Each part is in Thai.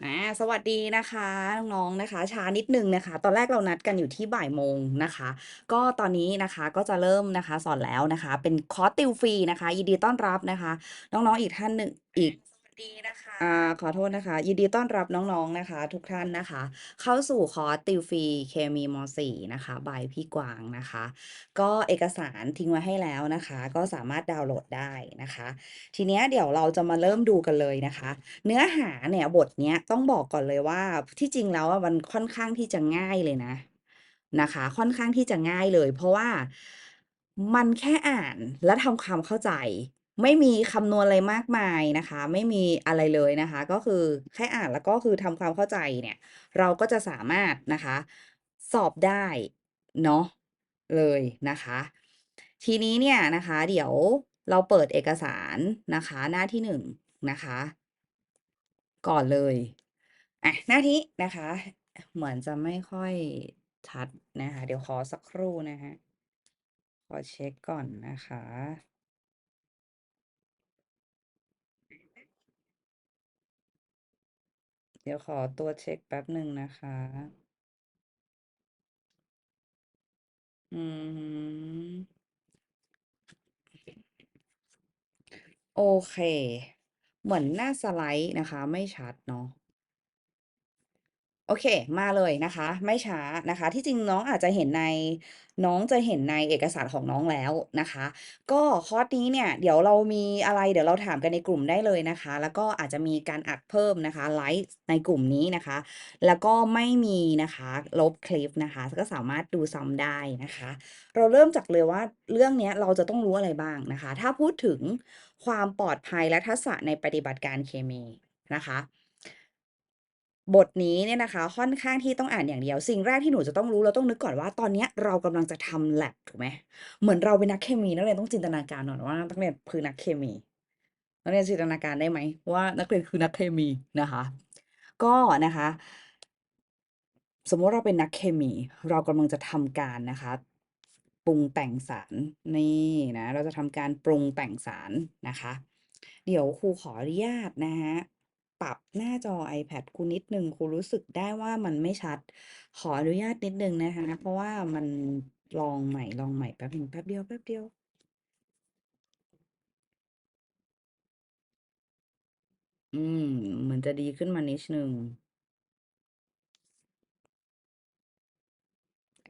อาสวัสดีนะคะน้องๆนะคะ ช้านิดหนึ่งนะคะ ตอนแรกเรานัดกันอยู่ที่บ่ายโมงนะคะ ก็ตอนนี้นะคะก็จะเริ่มนะคะสอนแล้วนะคะ เป็นคอร์สติวฟรีนะคะยินดีต้อนรับนะคะ น้องๆอีกท่านหนึ่งอีก ดีนะคะ อ่าขอโทษนะคะ ยินดีต้อนรับน้องๆนะคะ ทุกท่านนะคะ เข้าสู่คอร์สติวฟรีเคมีม .4 นะคะบายพี่กวางนะคะ ก็เอกสารทิ้งไว้ให้แล้วนะคะ ก็สามารถดาวน์โหลดได้นะคะ ทีเนี้ยเดี๋ยวเราจะมาเริ่มดูกันเลยนะคะ เนื้อหาเนี่ยบทเนี้ยต้องบอกก่อนเลยว่าที่จริงแล้วอะมันค่อนข้างที่จะง่ายเลยนะนะคะ ค่อนข้างที่จะง่ายเลย เพราะว่ามันแค่อ่านและทำความเข้าใจ ไม่มีคำนวณอะไรมากมายนะคะ ไม่มีอะไรเลยนะคะ ก็คือแค่อ่านแล้วก็คือทำความเข้าใจเนี่ย เราก็จะสามารถนะคะ สอบได้เนาะเลยนะคะ ทีนี้เนี่ยนะคะ เดี๋ยวเราเปิดเอกสารนะคะ หน้าที่หนึ่งนะคะ ก่อนเลยอะหน้าที่นะคะ เหมือนจะไม่ค่อยชัดนะคะ เดี๋ยวขอสักครู่นะคะขอเช็คก่อนนะคะ เดี๋ยวขอตัวเช็คแป๊บหนึ่งนะคะ อืม โอเค เหมือนหน้าสไลด์นะคะ ไม่ชัดเนาะ อเค มาเลยนะคะ ไม่ช้านะคะ ที่จริงน้องอาจจะเห็นในน้องจะเห็นในเอกสารของน้องแล้วนะคะ ก็คอร์สนี้เนี่ย เดี๋ยวเรามีอะไรเดี๋ยวเราถามกันในกลุ่มได้เลยนะคะ แล้วก็อาจจะมีการอัดเพิ่มนะคะไลฟ์ในกลุ่มนี้นะคะ แล้วก็ไม่มีนะคะลบคลิปนะคะ ก็สามารถดูซ้ำได้นะคะ เราเริ่มจากเลยว่าเรื่องนี้เราจะต้องรู้อะไรบ้างนะคะ ถ้าพูดถึงความปลอดภัยและทักษะในปฏิบัติการเคมีนะคะ บทนี้เนี่ยนะคะค่อนข้างที่ต้องอ่านอย่างเดียว สิ่งแรกที่หนูจะต้องรู้เราต้องนึกก่อนว่าตอนเนี้ยเรากำลังจะทำ lab ถูกไหม เหมือนเราเป็นนักเคมีนักเรียนต้องจินตนาการก่อนว่านักเรียนคือนักเคมี นักเรียนจินตนาการได้ไหมว่านักเรียนคือนักเคมีนะคะ ก็นะคะ สมมติเราเป็นนักเคมี เรากำลังจะทำการนะคะปรุงแต่งสารนี่นะ เราจะทำการปรุงแต่งสารนะคะ เดี๋ยวครูขออนุญาตนะคะ ปรับหน้าจอ iPad ครูนิดนึงครูรู้สึกได้ว่ามันไม่ชัด ขออนุญาตนิดนึงนะคะ เพราะว่ามันลองใหม่ลองใหม่แป๊บหนึ่งแป๊บเดียวแป๊บเดียวอืมเหมือนจะดีขึ้นมานิดหนึ่ง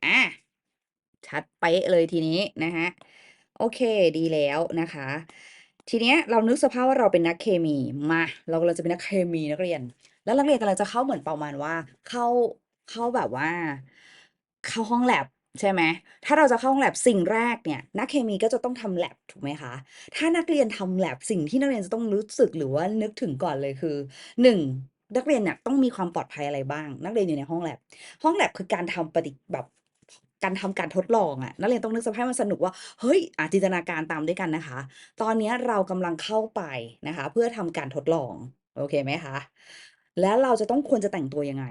อะชัดเป๊ะเลยทีนี้นะคะโอเคดีแล้วนะคะ ทีเนี้ยเรานึกสภาพว่าเราเป็นนักเคมีมา เรากำลังจะเป็นนักเคมีนักเรียน แล้วนักเรียนกำลังจะเข้าเหมือนประมาณว่า เข้าเข้าแบบว่า เข้าห้องแลบใช่ไหมถ้าเราจะเข้าห้องแลบสิ่งแรกเนี่ย นักเคมีก็จะต้องทำแลบถูกไหมคะ ถ้านักเรียนทำแลบสิ่งที่นักเรียนจะต้องรู้สึกหรือว่านึกถึงก่อนเลยคือหนึ่งนักเรียนเนี่ยต้องมีความปลอดภัยอะไรบ้าง นักเรียนอยู่ในห้องแลบห้องแลบคือการทำปฏิแบบ การทำการทดลองอะนักเรียนต้องนึกสภาพมันสนุกว่าเฮ้ยอ่าจินตนาการตามด้วยกันนะคะ ตอนนี้เรากำลังเข้าไปนะคะ เพื่อทำการทดลองโอเคไหมคะแล้วเราจะต้องควรจะแต่งตัวยังไง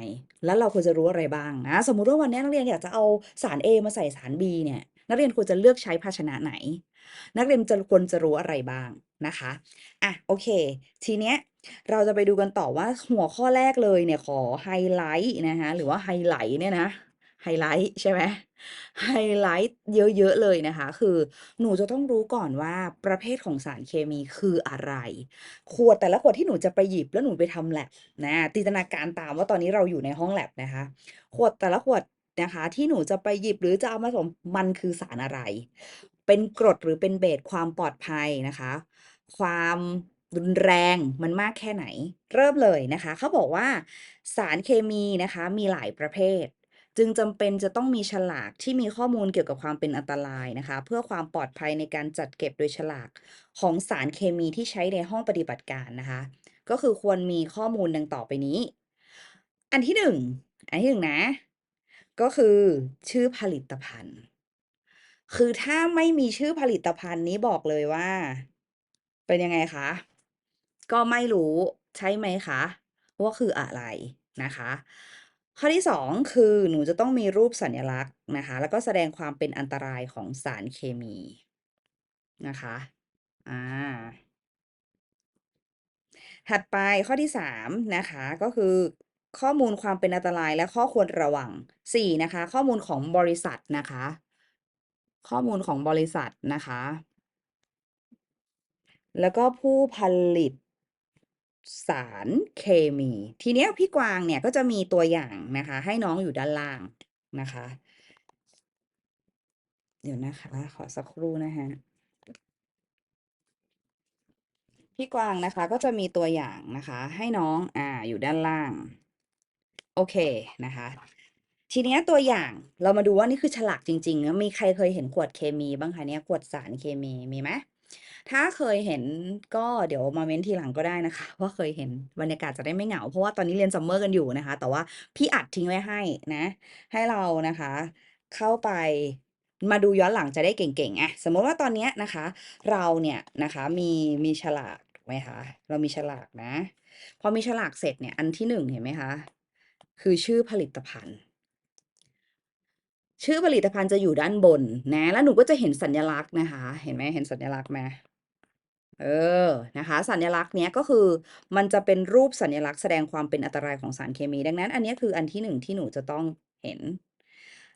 แล้วเราควรจะรู้อะไรบ้างนะ สมมุติว่าวันนี้นักเรียนอยากจะเอาสาร A มาใส่สาร B เนี่ย นักเรียนควรจะเลือกใช้ภาชนะไหน นักเรียนจะควรจะรู้อะไรบ้างนะคะ อะ โอเค ทีเนี้ยเราจะไปดูกันต่อว่าหัวข้อแรกเลยเนี่ยขอไฮไลต์นะคะหรือว่าไฮไลท์เนี่ยนะ ไฮไลท์ใช่ไหมไฮไลท์เยอะๆเลยนะคะ คือหนูจะต้องรู้ก่อนว่าประเภทของสารเคมีคืออะไร ขวดแต่ละขวดที่หนูจะไปหยิบแล้วหนูไปทำ lab นะจินตนาการตามว่าตอนนี้เราอยู่ในห้อง lab นะคะ ขวดแต่ละขวดนะคะที่หนูจะไปหยิบหรือจะเอามาผสมมันคือสารอะไร เป็นกรดหรือเป็นเบสความปลอดภัยนะคะ ความรุนแรงมันมากแค่ไหน เริ่มเลยนะคะ เขาบอกว่าสารเคมีนะคะมีหลายประเภท จึงจำเป็นจะต้องมีฉลากที่มีข้อมูลเกี่ยวกับความเป็นอันตรายนะคะ เพื่อความปลอดภัยในการจัดเก็บโดยฉลากของสารเคมีที่ใช้ในห้องปฏิบัติการนะคะ ก็คือควรมีข้อมูลดังต่อไปนี้ อันที่หนึ่งอันที่หนึ่งนะ ก็คือชื่อผลิตภัณฑ์ คือถ้าไม่มีชื่อผลิตภัณฑ์นี้บอกเลยว่า เป็นยังไงคะ ก็ไม่รู้ใช่ไหมคะว่าคืออะไรนะคะ ข้อที่สองคือหนูจะต้องมีรูปสัญลักษณ์นะคะ แล้วก็แสดงความเป็นอันตรายของสารเคมีนะคะ อ่า ถัดไปข้อที่ 3 นะคะ ก็คือข้อมูลความเป็นอันตรายและข้อควรระวัง 4 นะคะ ข้อมูลของบริษัทนะคะ ข้อมูลของบริษัทนะคะ แล้วก็ผู้ผลิต สารเคมี ทีเนี้ยพี่กวางเนี่ยก็จะมีตัวอย่างนะคะ ให้น้องอยู่ด้านล่างนะคะ เดี๋ยวนะคะ ขอสักครู่นะคะพี่กวางนะคะก็จะมีตัวอย่างนะคะ ให้น้องอ่าอยู่ด้านล่าง โอเคนะคะ ทีเนี้ยตัวอย่างเรามาดูว่านี่คือฉลากจริงๆนะมีใครเคยเห็นขวดเคมีบ้างคะเนี่ยขวดสารเคมีมีไหม? ถ้าเคยเห็นก็เดี๋ยวมาเม้นทีหลังก็ได้นะคะ ว่าเคยเห็นบรรยากาศจะได้ไม่เหงา เพราะว่าตอนนี้เรียน Summer กันอยู่นะคะ แต่ว่าพี่อัดทิ้งไว้ให้นะ ให้เรานะคะ เข้าไปมาดูย้อนหลังจะได้เก่งๆอะสมมติว่าตอนนี้นะคะ เราเนี่ยนะคะมีมีฉลากถูกไหมคะเรามีฉลากนะ พอมีฉลากเสร็จเนี่ยอันที่1เห็นไหมคะคือชื่อผลิตภัณฑ์ ชื่อผลิตภัณฑ์จะอยู่ด้านบนนะ แล้วหนูก็จะเห็นสัญลักษณ์นะคะ เห็นไหมเห็นสัญลักษณ์ไหม? เออ นะคะ สัญลักษณ์เนี้ยก็คือมันจะเป็นรูปสัญลักษณ์แสดงความเป็นอันตรายของสารเคมี ดังนั้น อันเนี้ยคืออันที่1ที่หนูจะต้องเห็น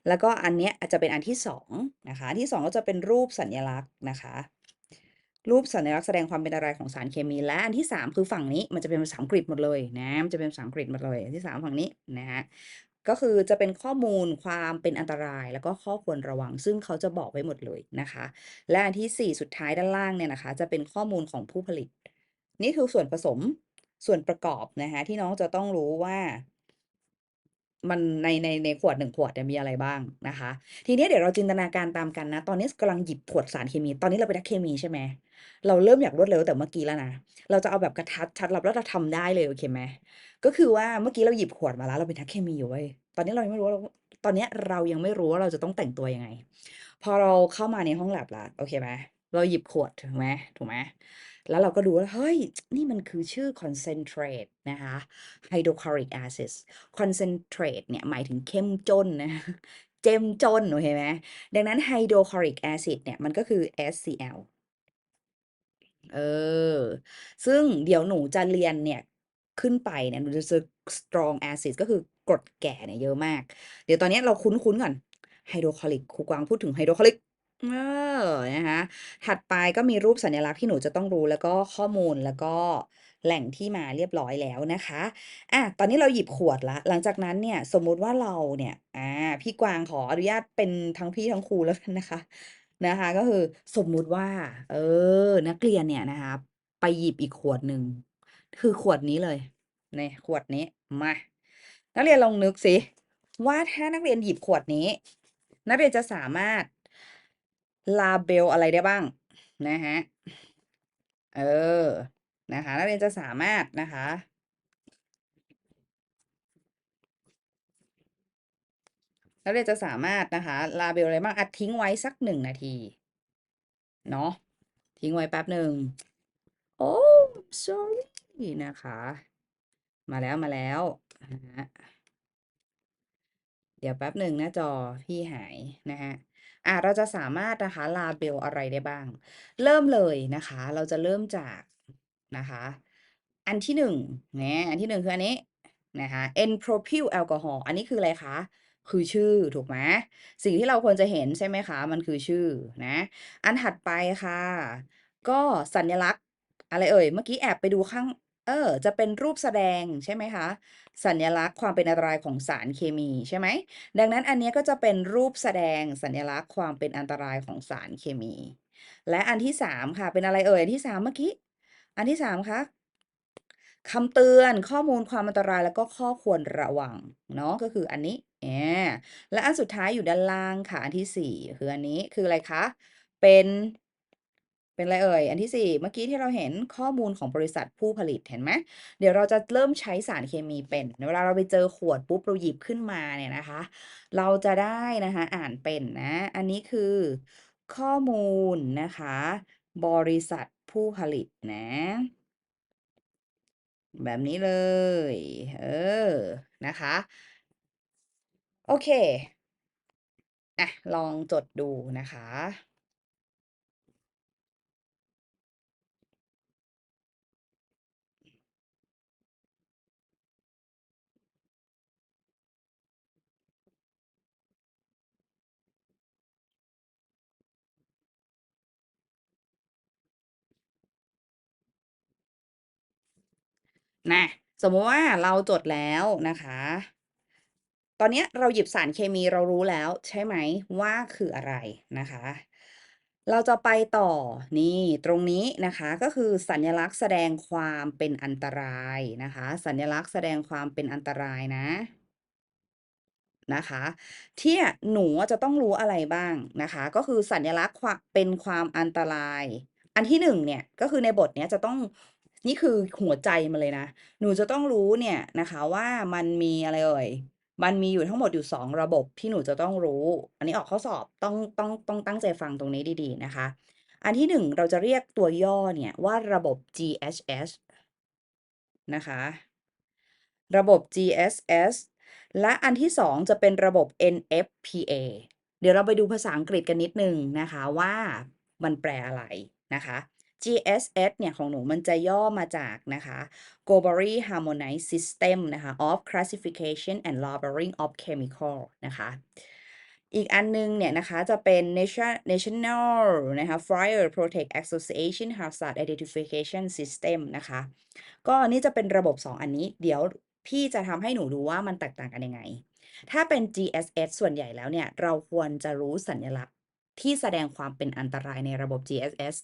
แล้วก็อันเนี้ยอาจจะเป็นอันที่2นะคะอันที่2ก็จะเป็นรูปสัญลักษณ์นะคะ รูปสัญลักษณ์แสดงความเป็นอันตรายของสารเคมี และอันที่3คือฝั่งนี้มันจะเป็นภาษาอังกฤษหมดเลยนะมันจะเป็นภาษาอังกฤษหมดเลยอันที่3ฝั่งนี้นะคะ ก็คือจะเป็นข้อมูลความเป็นอันตราย แล้วก็ข้อควรระวัง ซึ่งเขาจะบอกไว้หมดเลยนะคะ และอันที่ 4 สุดท้ายด้านล่างเนี่ยนะคะ จะเป็นข้อมูลของผู้ผลิต นี่คือส่วนผสมส่วนประกอบนะคะที่น้องจะต้องรู้ว่า มันในในในขวด1ขวดเนี่ยมีอะไรบ้างนะคะ ทีนี้เดี๋ยวเราจินตนาการตามกันนะ ตอนนี้สกำลังหยิบขวดสารเคมี ตอนนี้เราเป็นนักเคมีใช่ไหมเราเริ่มอยากรวดเร็วแต่เมื่อกี้แล้วนะ เราจะเอาแบบกระทัดชัดแล้วเราทำได้เลยโอเคไหมก็คือว่าเมื่อกี้เราหยิบขวดมาแล้วเราเป็นนักเคมีอยู่เว้ยตอนนี้เรายังไม่รู้ว่าเราตอนนี้เรายังไม่รู้ว่าเราจะต้องแต่งตัวยังไง พอเราเข้ามาในห้องแลบล้วโอเคไหมเราหยิบขวดถูกไหมถูกไหม แล้วเราก็ดูว่าเฮ้ย นี่มันคือชื่อ concentrate นะคะ hydrochloric acid concentrate เนี่ยหมายถึงเข้มจนนะเจ้มจนโอเคไหมดังนั้น hydrochloric acid เนี่ยมันก็คือ HCl เออ ซึ่งเดี๋ยวหนูจะเรียนเนี่ยขึ้นไปเนี่ยหนูจะเจอ strong acid ก็คือกรดแก่เนี่ยเยอะมาก เดี๋ยวตอนนี้เราคุ้นๆก่อน hydrochloric ครูกวางพูดถึง hydrochloric เออ นะคะ ถัดไปก็มีรูปสัญลักษณ์ที่หนูจะต้องรู้ แล้วก็ข้อมูล แล้วก็แหล่งที่มาเรียบร้อยแล้วนะคะ อา ตอนนี้เราหยิบขวดแล้ว หลังจากนั้นเนี่ย สมมุติว่าเราเนี่ย อา พี่กวางขออนุญาตเป็นทั้งพี่ทั้งครู แล้วกันนะคะ นะคะ ก็คือสมมุติว่า เออ นักเรียนเนี่ยนะคะ ไปหยิบอีกขวดหนึ่ง คือขวดนี้เลย นี่ ขวดนี้ มา นักเรียนลองนึกสิว่า ถ้านักเรียนหยิบขวดนี้ นักเรียนจะสามารถ label อะไรได้บ้าง?นะคะเออ นะคะ นักเรียนจะสามารถนะคะ นักเรียนจะสามารถนะคะ label อะไรบ้างอะทิ้งไว้สัก1นาที เนาะ ทิ้งไว้แป๊บหนึ่ง โอ้ sorry นะคะ มาแล้วมาแล้วอะฮะเดี๋ยวแป๊บหนึ่งหน้าจอพี่หายนะคะ อ่าเราจะสามารถนะคะ label อะไรได้บ้าง เริ่มเลยนะคะ เราจะเริ่มจากนะคะ อันที่1แหมอันที่1คืออันนี้นะคะ N-propyl alcohol อันนี้คืออะไรคะ คือชื่อถูกไหมสิ่งที่เราควรจะเห็นใช่ไหมคะ มันคือชื่อนะ อันถัดไปค่ะ ก็สัญลักษณ์อะไรเอ่ย เมื่อกี้แอบไปดูข้าง เออ จะเป็นรูปแสดงใช่ไหมคะ สัญลักษณ์ความเป็นอันตรายของสารเคมีใช่ไหม ดังนั้นอันเนี้ยก็จะเป็นรูปแสดงสัญลักษณ์ความเป็นอันตรายของสารเคมี และอันที่3ค่ะ เป็นอะไรเอ่ยอันที่3เมื่อกี้ อันที่3คะคำเตือนข้อมูลความอันตรายแล้วก็ข้อควรระวังเนาะก็คืออันนี้แอาและอันสุดท้ายอยู่ด้านล่างค่ะ อันที่4คืออันนี้คืออะไรคะ เป็น เป็นอะไรเอ่ย อันที่ 4 เมื่อกี้ที่เราเห็นข้อมูลของบริษัทผู้ผลิตเห็นไหมเดี๋ยวเราจะเริ่มใช้สารเคมีเป็นเวลาเราไปเจอขวดปุ๊บเราหยิบขึ้นมาเนี่ยนะคะ เราจะได้นะคะอ่านเป็นนะ อันนี้คือข้อมูลนะคะ บริษัทผู้ผลิตนะ แบบนี้เลย เออ นะคะ โอเคอะลองจดดูนะคะ นะสมมติว่าเราจดแล้วนะคะ ตอนนี้เราหยิบสารเคมีเรารู้แล้วใช่ไหมว่าคืออะไรนะคะ เราจะไปต่อนี่ตรงนี้นะคะก็คือสัญลักษณ์แสดงความเป็นอันตรายนะคะ สัญลักษณ์แสดงความเป็นอันตรายนะนะคะที่หนูจะต้องรู้อะไรบ้างนะคะ ก็คือสัญลักษณ์เป็นความอันตราย อันที่1เนี่ยก็คือในบทเนี้ยจะต้อง นี่คือหัวใจมันเลยนะ หนูจะต้องรู้เนี่ยนะคะว่ามันมีอะไรเอ่ย มันมีอยู่ทั้งหมดอยู่ 2 ระบบที่หนูจะต้องรู้ อันนี้ออกข้อสอบต้องต้องต้องตั้งใจฟังตรงนี้ดีๆนะคะ อันที่ 1 เราจะเรียกตัวย่อเนี่ยว่าระบบ GHS นะคะ ระบบ GHS และอันที่ 2 จะเป็นระบบ NFPA เดี๋ยวเราไปดูภาษาอังกฤษกันนิดหนึ่งนะคะว่ามันแปลอะไรนะคะ GHS เนี่ยของหนูมันจะย่อมาจากนะคะ Globally Harmonized System นะคะ of Classification and Labeling of Chemical นะคะอีกอันหนึ่งเนี่ยนะคะจะเป็น Nation National นะคะ Fire Protect Association Hazard Identification System นะคะ ก็นี่จะเป็นระบบ 2 อันนี้ เดี๋ยวพี่จะทำให้หนูดูว่ามันแตกต่างกันยังไง ถ้าเป็น GSS ส่วนใหญ่แล้วเนี่ย เราควรจะรู้สัญลักษณ ที่แสดงความเป็นอันตรายในระบบ GSS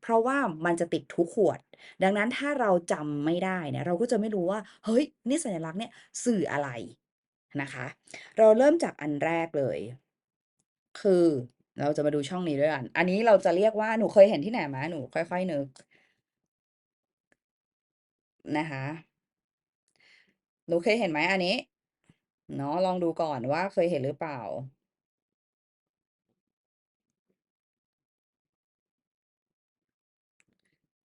เพราะว่ามันจะติดทุกขวด ดังนั้นถ้าเราจำไม่ได้เนี่ยเราก็จะไม่รู้ว่า เฮ้ย นี่สัญลักษณ์เนี่ยสื่ออะไรนะคะ เราเริ่มจากอันแรกเลย คือเราจะมาดูช่องนี้ด้วยกัน อันนี้เราจะเรียกว่าหนูเคยเห็นที่ไหนไหม?หนูค่อย ๆ นึกนะคะหนูเคยเห็นไหมอันนี้?เนาะลองดูก่อนว่าเคยเห็นหรือเปล่า?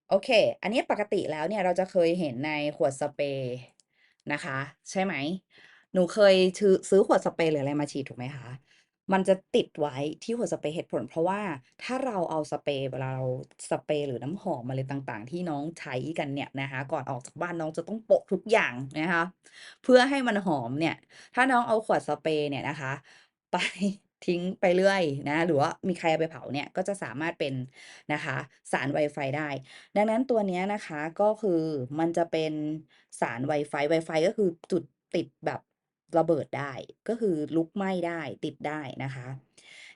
โอเค อันนี้ปกติแล้วเนี่ยเราจะเคยเห็นในขวดสเปรย์นะคะ ใช่ไหม หนูเคยทือซื้อขวดสเปรย์หรืออะไรมาฉีดถูกไหมคะ มันจะติดไว้ที่ขวดสเปรย์เหตุผล เพราะว่าถ้าเราเอาสเปรย์เวลาเราสเปรย์หรือน้ำหอมอะไรต่างๆ ที่น้องใช้กันเนี่ยนะคะ ก่อนออกจากบ้านน้องจะต้องโปะทุกอย่างนะคะ เพื่อให้มันหอมเนี่ย ถ้าน้องเอาขวดสเปรย์เนี่ยนะคะ ไป ทิ้งไปเรื่อยนะหรือว่ามีใครเอาไปเผาเนี่ยก็จะสามารถเป็นนะคะสารไวไฟได้ ดังนั้นตัวนี้นะคะก็คือมันจะเป็นสารไวไฟไวไฟก็คือจุดติดแบบระเบิดได้ ก็คือลุกไหม้ได้ติดได้นะคะ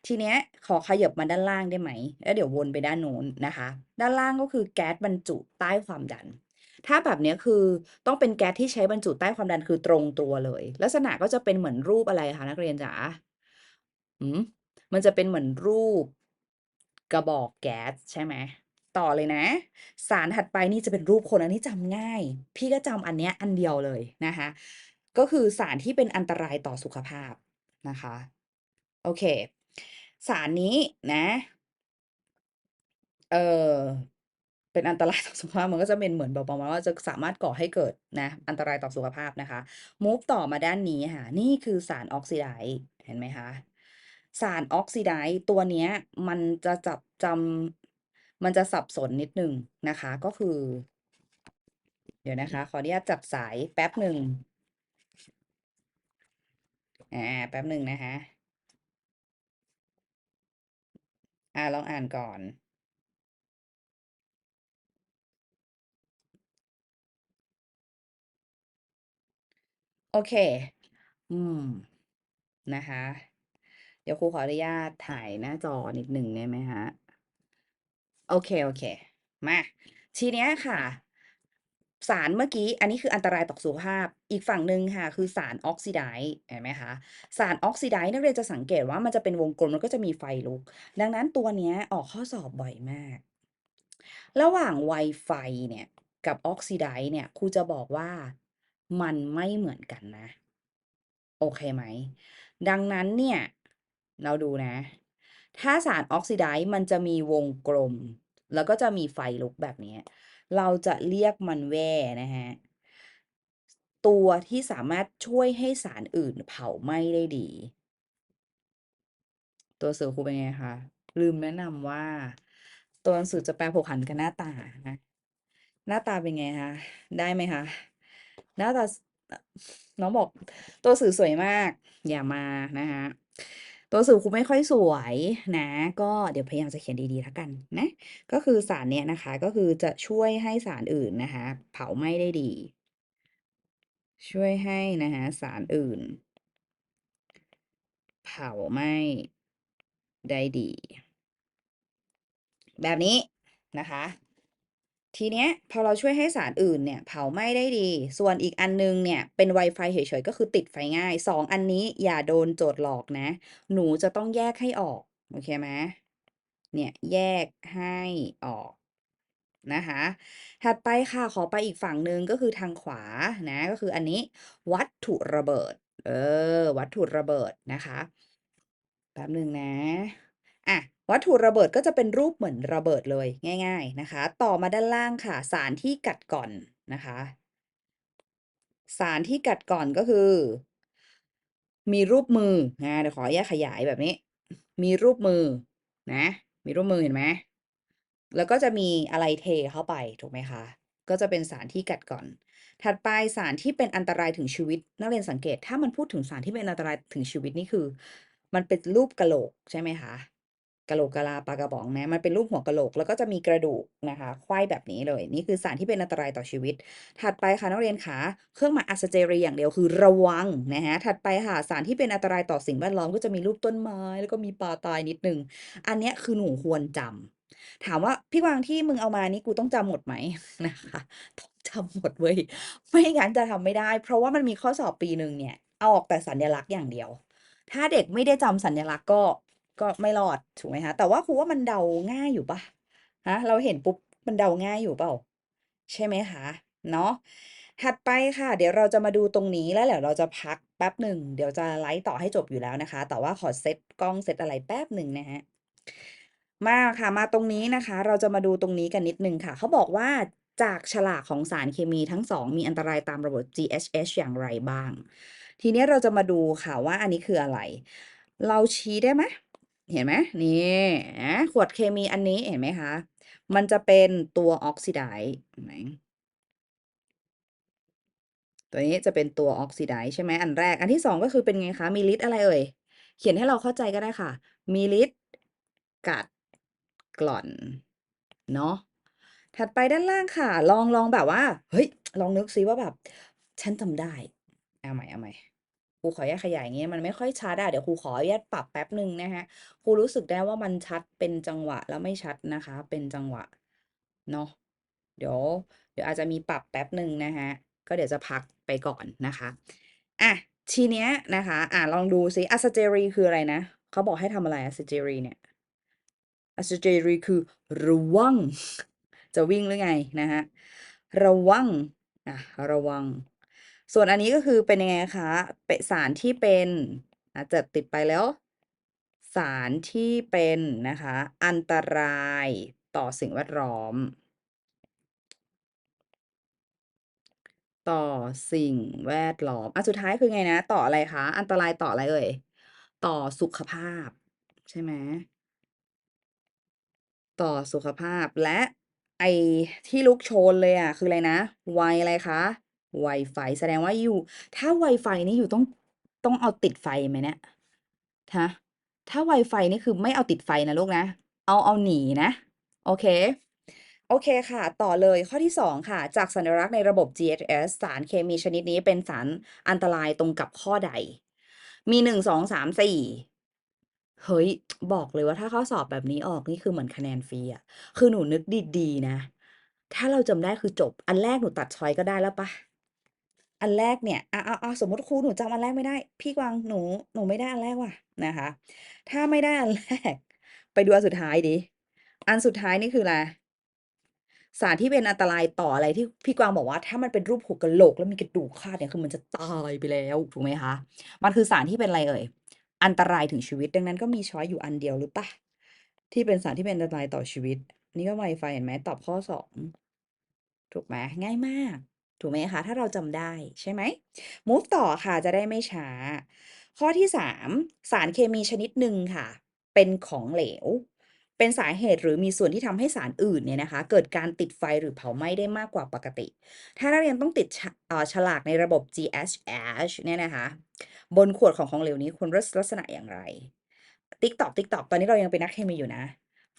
ทีเนี้ยขอขยิบมาด้านล่างได้ไหม?แล้วเดี๋ยววนไปด้านโน้นนะคะ ด้านล่างก็คือแก๊สบรรจุใต้ความดันถ้าแบบนี้คือต้องเป็นแก๊สที่ใช้บรรจุใต้ความดันคือตรงตัวเลย ลักษณะก็จะเป็นเหมือนรูปอะไรคะนักเรียนจ๋า? หือมันจะเป็นเหมือนรูปกระบอกแก๊สใช่ไหม ต่อเลยนะ สารถัดไปนี่จะเป็นรูปคนอันนี้จำง่าย พี่ก็จำอันเนี้ยอันเดียวเลยนะคะ ก็คือสารที่เป็นอันตรายต่อสุขภาพนะคะ โอเค สารนี้นะ เออเป็นอันตรายต่อสุขภาพมันก็จะเป็นเหมือนแบบประมาณว่าจะสามารถก่อให้เกิดนะอันตรายต่อสุขภาพนะคะมูฟต่อมาด้านนี้ค่ะ นี่คือสารออกซิไดซ์เห็นไหมคะ สารออกซิไดซ์ตัวเนี้ยมันจะจับจำมันจะสับสนนิดหนึ่งนะคะ ก็คือ เดี๋ยวนะคะ ขออนุญาตจับสายแป๊บหนึ่งอาแป๊บหนึ่งนะคะอ่าลองอ่านก่อนโอเค อืม นะคะ ดี๋ยวครูขออนุญาตถ่ายหน้าจอนิดหนึ่งได้ไหมคะ?โอเคๆมา ทีเนี้ยค่ะ สารเมื่อกี้ อันนี้คืออันตรายต่อสุขภาพ อีกฝั่งหนึ่งค่ะ คือสารออกซิไดซ์เห็นไหมคะ สารออกซิไดซ์นักเรียนจะสังเกตว่ามันจะเป็นวงกลมแล้วก็จะมีไฟลุก ดังนั้นตัวเนี้ยออกข้อสอบบ่อยมาก ระหว่างไวไฟเนี่ย กับออกซิไดซ์เนี่ย ครูจะบอกว่ามันไม่เหมือนกันนะ โอเคไหม ดังนั้นเนี่ย เราดูนะ ถ้าสารออกซิไดซ์มันจะมีวงกลม แล้วก็จะมีไฟลุกแบบนี้ เราจะเรียกมันแว่นะคะตัวที่สามารถช่วยให้สารอื่นเผาไหม้ได้ดี ตัวสือครูเป็นไงคะ?ลืมแนะนำว่า ตัวหนังสือจะแปรผกผันกับหน้าตานะหน้าตาเป็นไงคะ?ได้ไหมคะ?หน้าตาน้องบอกตัวสือสวยมาก อย่ามานะคะ ตัวสื่อครูไม่ค่อยสวยนะ ก็เดี๋ยวพยายามจะเขียนดีๆแล้วกันนะ ก็คือสารเนี้ยนะคะก็คือจะช่วยให้สารอื่นนะคะ เผาไหม้ได้ดี ช่วยให้นะคะสารอื่น เผาไหม้ได้ดี แบบนี้นะคะ ทีเนี้ยพอเราช่วยให้สารอื่นเนี่ยเผาไหม้ได้ดี ส่วนอีกอันนึงเนี่ยเป็น Wi-Fi เฉยๆ ก็คือติดไฟง่าย2อันนี้อย่าโดนโจทย์หลอกนะ หนูจะต้องแยกให้ออก โอเคไหมเนี่ยแยกให้ออกนะคะ ถัดไปค่ะขอไปอีกฝั่งหนึ่งก็คือทางขวานะ ก็คืออันนี้วัตถุระเบิด เออ วัตถุระเบิดนะคะ แป๊บหนึ่งนะ อะ วัตถุระเบิดก็จะเป็นรูปเหมือนระเบิดเลยง่าย ๆนะคะ ต่อมาด้านล่างค่ะ สารที่กัดก่อนนะคะ สารที่กัดก่อนก็คือ มีรูปมือนะเดี๋ยวขออนุญาตขยายแบบนี้ มีรูปมือนะ มีรูปมือเห็นไหมแล้วก็จะมีอะไรเทเข้าไปถูกไหมคะ ก็จะเป็นสารที่กัดก่อน ถัดไปสารที่เป็นอันตรายถึงชีวิต นักเรียนสังเกต ถ้ามันพูดถึงสารที่เป็นอันตรายถึงชีวิตนี่คือ มันเป็นรูปกระโหลกใช่ไหมคะ กะโหลกกะลาปลากระป๋องนะมันเป็นรูปหัวกะโหลกแล้วก็จะมีกระดูกนะคะไขว้แบบนี้เลย นี่คือสารที่เป็นอันตรายต่อชีวิต ถัดไปค่ะนักเรียนขาเครื่องหมายอัศเจรีอย่างเดียวคือระวังนะคะถัดไปค่ะสารที่เป็นอันตรายต่อสิ่งแวดล้อมก็จะมีรูปต้นไม้ แล้วก็มีปลาตายนิดนึงอันเนี้ยคือหนูควรจำถามว่าพี่กวางที่มึงเอามานี่กูต้องจำหมดไหมนะคะต้องจำหมดเว้ยไม่งั้นจะทำไม่ได้ เพราะว่ามันมีข้อสอบปีหนึ่งเนี่ยเอาออกแต่สัญลักษณ์อย่างเดียวถ้าเด็กไม่ได้จำสัญลักษณ์ก็ ก็ไม่รอดถูกไหมคะแต่ว่าครูว่ามันเดาง่ายอยู่ปะฮะเราเห็นปุ๊บมันเดาง่ายอยู่เปล่า ใช่ไหมคะเนาะถัดไปค่ะ เดี๋ยวเราจะมาดูตรงนี้แล้วเดี๋ยวเราจะพักแป๊บหนึ่งเดี๋ยวจะไลฟ์ต่อให้จบอยู่แล้วนะคะ แต่ว่าขอเซตกล้องเซตอะไรแป๊บหนึ่งนะฮะมาค่ะมาตรงนี้นะคะ เราจะมาดูตรงนี้กันนิดนึงค่ะ เขาบอกว่าจากฉลากของสารเคมีทั้งสองมีอันตรายตามระบบ GHS อย่างไรบ้าง ทีนี้เราจะมาดูค่ะว่าอันนี้คืออะไร เราชี้ได้ไหม เห็นไหมนี่นะขวดเคมีอันนี้เห็นไหมคะ มันจะเป็นตัวออกซิไดซ์เห็นไหมตัวนี้จะเป็นตัวออกซิไดซ์ใช่ไหมอันแรก อันที่สองก็คือเป็นไงคะ มีฤทธิ์อะไรเอ่ย เขียนให้เราเข้าใจก็ได้ค่ะ มีฤทธิ์กัดกร่อน เนาะถัดไปด้านล่างค่ะ ลองลองแบบว่า เฮ้ย ลองนึกซิว่าแบบ ฉันจำได้ เอาใหม่เอาใหม่ ครูขออนุญาตขยายอย่างงี้ยมันไม่ค่อยชัดอะเดี๋ยวครูขออนุญาตปรับแป๊บหนึ่งนะคะครูรู้สึกได้ว่ามันชัดเป็นจังหวะแล้วไม่ชัดนะคะ เป็นจังหวะเนาะเดี๋ยว เดี๋ยวอาจจะมีปรับแป๊บหนึ่งนะคะก็เดี๋ยวจะพักไปก่อนนะคะอะทีเนี้ยนะคะ อะลองดูซิอัศเจรีคืออะไรนะเขาบอกให้ทำอะไรอัศเจรีเนี่ยอัศเจรีคือระวัง จะวิ่งหรือไงนะคะระวังอะระวัง ส่วนอันนี้ก็คือเป็นยังไงคะเป็นสารที่เป็นอะจะติดไปแล้ว สารที่เป็นนะคะ อันตรายต่อสิ่งแวดล้อม ต่อสิ่งแวดล้อมอันสุดท้ายคือไงนะ ต่ออะไรคะ อันตรายต่ออะไรเอ่ย ต่อสุขภาพ ใช่ไหมต่อสุขภาพและไอที่ลุกโชนเลยอะคืออะไรนะ ไวอะไรคะ ไวไฟแสดงว่าอยู่ ถ้าไวไฟนี่อยู่ต้องต้องเอาติดไฟไหมเนี่ยฮะถ้าไวไฟนี่คือไม่เอาติดไฟนะลูกนะ เอาเอาหนีนะ โอเค โอเคค่ะ ต่อเลยข้อที่ 2 ค่ะ จากสัญลักษณ์ในระบบ GHS สารเคมีชนิดนี้เป็นสารอันตรายตรงกับข้อใด มี 1 2 3 4 เฮ้ย บอกเลยว่าถ้าข้อสอบแบบนี้ออกนี่คือเหมือนคะแนนฟรีอะคือหนูนึกดีๆนะ ถ้าเราจำได้คือจบ อันแรกหนูตัดชอยก็ได้แล้วปล่า อันแรกเนี่ยอาๆๆสมมติครูหนูจำอันแรกไม่ได้ พี่กวางหนูหนูไม่ได้อันแรกว่ะนะคะ ถ้าไม่ได้อันแรก ไปดูอันสุดท้ายสิอันสุดท้ายนี่คืออะไรสารที่เป็นอันตรายต่ออะไรที่พี่กวางบอกว่าถ้ามันเป็นรูปหัวกะโหลกแล้วมีกระดูกคาดเนี่ยคือมันจะตายไปแล้วถูกไหมคะมันคือสารที่เป็นอะไรเอ่ยอันตรายถึงชีวิตดังนั้นก็มีช้อยอยู่อันเดียวหรือปล่าที่เป็นสารที่เป็นอันตรายต่อชีวิต นี่ก็ไวไฟเห็นไหมตอบข้อ2ถูกไหมง่ายมาก ถูกไหมคะ ถ้าเราจำได้ใช่ไหม move ต่อค่ะจะได้ไม่ช้า ข้อที่ 3 สารเคมีชนิดหนึ่งค่ะ เป็นของเหลว เป็นสาเหตุหรือมีส่วนที่ทำให้สารอื่นเนี่ยนะคะ เกิดการติดไฟหรือเผาไหม้ได้มากกว่าปกติ ถ้านักเรียนต้องติดฉลากในระบบ GHS เนี่ยนะคะ บนขวดของของเหลวนี้ควรลักษลักษณะอย่างไรติ๊กตอกติ๊กตอกตอนนี้เรายังเป็นนักเคมีอยู่นะ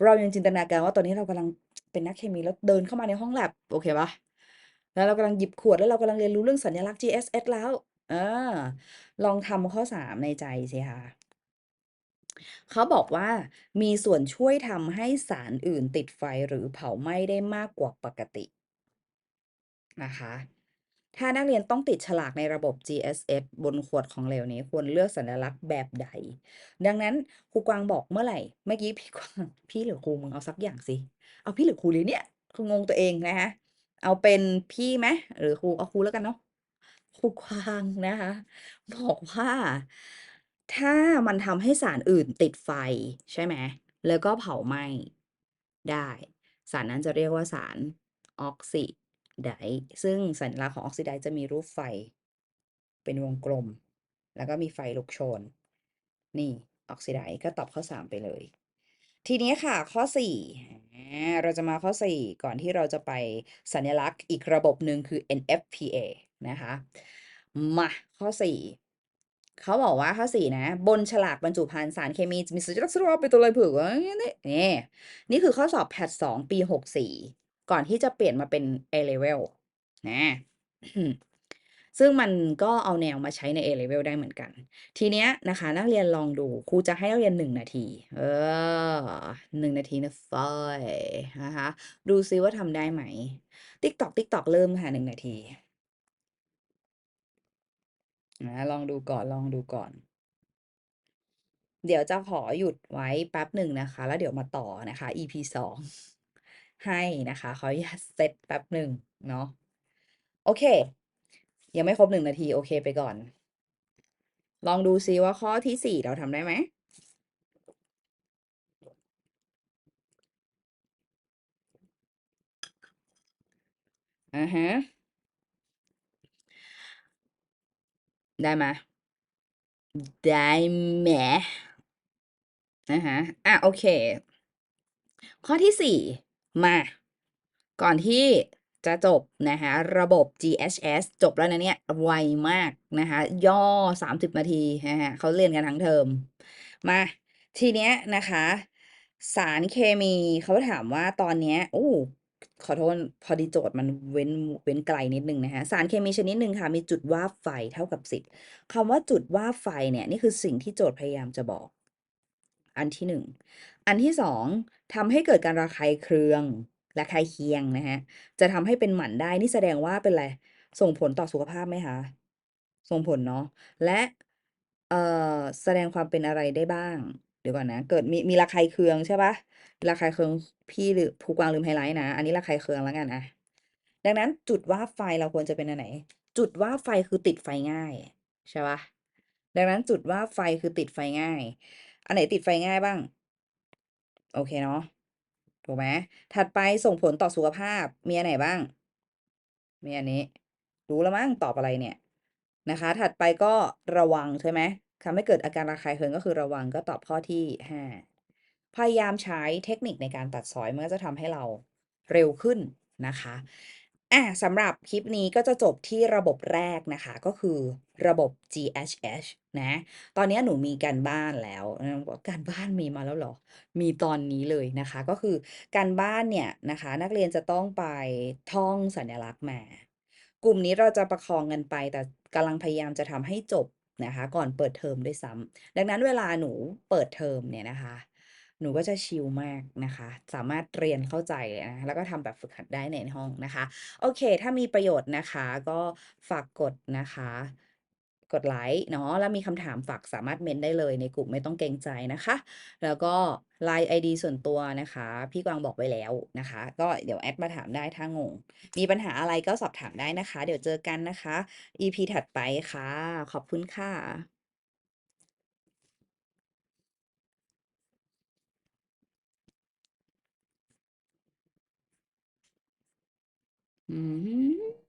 เรายังจินตนาการว่าตอนนี้เรากำลังเป็นนักเคมีแล้วเดินเข้ามาในห้องแลบโอเคปล่า แล้วเรากำลังหยิบขวดแล้วเรากำลังเรียนรู้เรื่องสัญลักษณ์ GSS แล้วอลองทำข้อ3ในใจสิคะเขาบอกว่ามีส่วนช่วยทำให้สารอื่นติดไฟหรือเผาไหม้ได้มากกว่าปกตินะคะ ถ้านักเรียนต้องติดฉลากในระบบ GSS บนขวดของเหลวนี้ควรเลือกสัญลักษณ์แบบใด ดังนั้นครูกวางบอกเมื่อไหร่ เมื่อกี้พี่กวางพี่หรือครูมึงเอาสักอย่างสิ เอาพี่หรือครูเลยเนี่ยคืองงตัวเองนะคะ เอาเป็นพี่ไหมหรือครูเอาครูแล้วกันเนาะครูกวางนะคะ บอกว่าถ้ามันทำให้สารอื่นติดไฟใช่ไหมแล้วก็เผาไหม้ได้ สารนั้นจะเรียกว่าสารออกซิไดซึ่งสัญลักษณ์ของออกซิไดจะมีรูปไฟ เป็นวงกลม แล้วก็มีไฟลุกโชน นี่ออกซิไดก็ตอบข้อ 3 ไปเลย ทีนี้ค่ะข้อ 4 เราจะมาข้อ 4 ก่อนที่เราจะไปสัญลักษณ์อีกระบบหนึ่งคือ NFPA นะคะ มาข้อ 4 เขาบอกว่าข้อ 4 นะ บนฉลากบรรจุภัณฑ์สารเคมีจะมีสัญลักษณ์เป็นตัวลายผือนี่นี่นี่คือข้อสอบแพท2ปี 64 ก่อนที่จะเปลี่ยนมาเป็น A-level นะ ซึ่งมันก็เอาแนวมาใช้ใน A-level ได้เหมือนกัน ทีเนี้ยนะคะ นักเรียนลองดูครูจะให้นักเรียน1นาที เออ1นาทีนะฟอยนะคะดูซิว่าทำได้ไหม ติ๊กต๊อกเริ่มค่ะ1นาทีอาลองดูก่อนลองดูก่อน เดี๋ยวจะขอหยุดไว้แป๊บหนึ่งนะคะ แล้วเดี๋ยวมาต่อนะคะ EP 2ให้นะคะขออนุญาตเซตแป๊บหนึ่งเนาะโอเค ยังไม่ครบ1นาที โอเคไปก่อน ลองดูซิว่าข้อที่4เราทำได้ไหม?อะฮะ ได้ไหม?ได้ไหม?อะฮะอาโอเค ข้อที่4มา ก่อนที่ จะจบนะคะระบบ GHS จบแล้วนะเนี่ยไวมากนะคะย่อ 30 นาทีนะคะเขาเรียนกันทั้งเทอม มา ทีเนี้ยนะคะ สารเคมีเขาถามว่าตอนเนี้ยโอ้ขอโทษพอดีโจทย์มันเว้นเว้นไกลนิดนึงนะคะสารเคมีชนิดหนึ่งค่ะ มีจุดว่าไฟเท่ากับ10คำว่าจุดว่าไฟเนี่ย นี่คือสิ่งที่โจทย์พยายามจะบอก อันที่1อันที่2ทำให้เกิดการระคายเคือง ระคายเคียงนะคะจะทำให้เป็นหมันได้นี่แสดงว่าเป็นอะไร ส่งผลต่อสุขภาพไหมคะ?ส่งผลเนาะ และเอ่อแสดงความเป็นอะไรได้บ้าง เดี๋ยวก่อนนะ เกิดมีมีระคายเคืองใช่ปล่า?ระคายเคืองพี่ลืมครูกวางลืมไฮไลต์นะ อันนี้ระคายเคืองแล้วกันอะดังนั้นจุดว่าบไฟเราควรจะเป็นอันไหน?จุดว่าบไฟคือติดไฟง่ายใช่ปล่า?ดังนั้นจุดว่าบไฟคือติดไฟง่าย อันไหนติดไฟง่ายบ้าง?โอเคเนาะ ถูกไหมถัดไปส่งผลต่อสุขภาพมีอันไหนบ้าง?มีอันนี้ รู้แล้วมั้งตอบอะไรเนี่ยนะคะ ถัดไปก็ระวังใช่ไหมทำให้เกิดอาการระคายเคืองก็คือระวังก็ตอบข้อที่5พยายามใช้เทคนิคในการตัดสอยมันก็จะทำให้เราเร็วขึ้นนะคะ อาสำหรับคลิปนี้ก็จะจบที่ระบบแรกนะคะก็คือระบบ GHS นะ ตอนนี้หนูมีการบ้านแล้ว การบ้านมีมาแล้วหรอ?มีตอนนี้เลยนะคะ ก็คือการบ้านเนี่ยนะคะ นักเรียนจะต้องไปท่องสัญลักษณ์มา กลุ่มนี้เราจะประคองกันไป แต่กำลังพยายามจะทำให้จบนะคะ ก่อนเปิดเทอมด้วยซ้ำดังนั้นเวลาหนูเปิดเทอมเนี่ยนะคะ หนูก็จะชิลมากนะคะ สามารถเรียนเข้าใจอะแล้วก็ทำแบบฝึกหัดได้ในห้องนะคะ โอเค ถ้ามีประโยชน์นะคะ ก็ฝากกดนะคะกดไลก์เนาะแล้วมีคำถามฝากสามารถเมนต์ได้เลยในกลุ่มไม่ต้องเกรงใจนะคะ แล้วก็ LINE ไอดีส่วนตัวนะคะ พี่กวางบอกไว้แล้วนะคะ ก็เดี๋ยวแอดมาถามได้ถ้างง มีปัญหาอะไรก็สอบถามได้นะคะ เดี๋ยวเจอกันนะคะ EP ถัดไปค่ะ ขอบคุณค่ะ Mm-hmm.